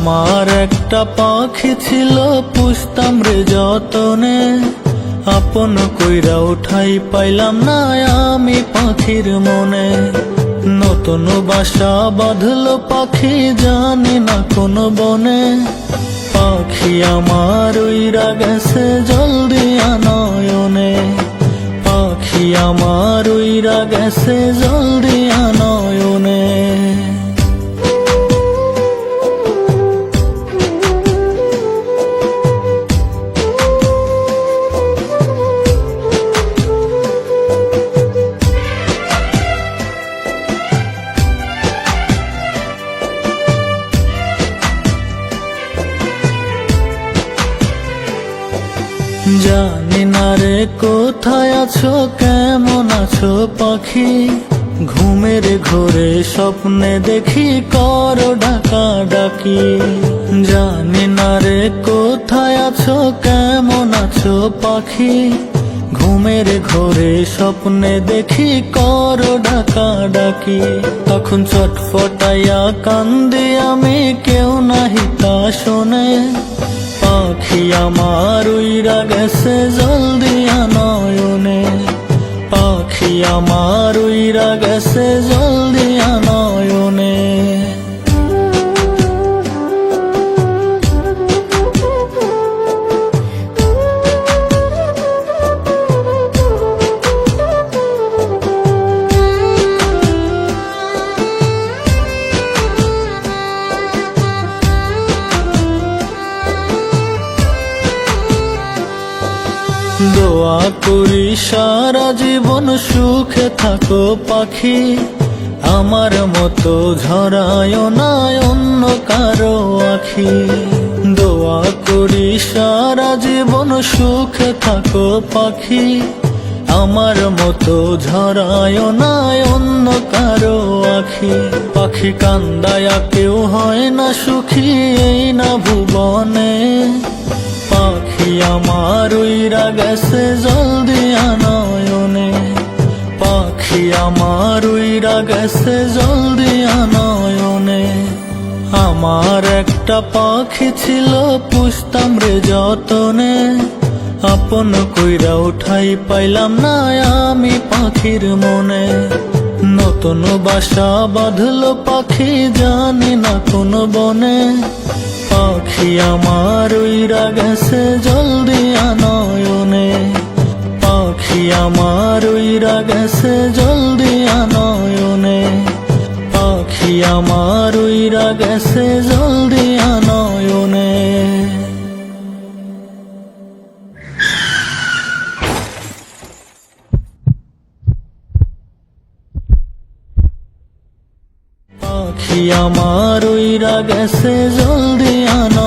আমার একটা পাখি ছিল, পুষতাম রে যতনে। আপন কইরা উঠাই পাইলাম না আমি পাখির মনে। নতুন বাসা বাঁধল পাখি, জানি না কোন বনে। পাখি আমার উইরা গেছে জলদি আনয়নে। পাখি আমার উইরা গেছে জলদি আনয়নে। জানি না রে, কোথায় আছো, কেমন আছো পাখি? ঘুমের ঘোরে স্বপ্নে দেখি, কর ডাকা ডাকি জানি না রে, কোথায় আছো, কেমন আছো পাখি? ঘুমের ঘোরে স্বপ্নে দেখি, কর ডাকা ডাকি তখন চটফটাইয়া কান্দি, আমি কেউ নাহি তা শোনে। আমার উইরা গেছে জলদি নয়নে পাখি আমার উইরা গেছে দোয়া করি, সারা জীবন সুখে থাকো পাখি। আমার মতো ঝরায় না অন্য কারও আখি। দোয়া করি, সারা জীবন সুখে থাকো পাখি। আমার মতো ঝরায় না অন্য কারও আখি। পাখি কান্দায়া কেউ হয় না সুখী, এই না ভুবনে। আমার উইরা গেছে জলদি আনয়নে। পাখি আমার উইরা গেছে জলদি আনয়নে। আমার একটা পাখি ছিল পুষতাম রে যতনে। আপন কইরা উঠাই পাইলাম না আমি পাখির মনে। নতুন বাসা বাঁধল পাখি, জানি না কোন বনে। পাখি আমার উইরা গেছে জলদি আনয়নে। পাখি আমার উইরা গেছে জলদি আনয়নে। পাখি আমার উইরা গেছে আমার উইরা গেছে জলদি আন।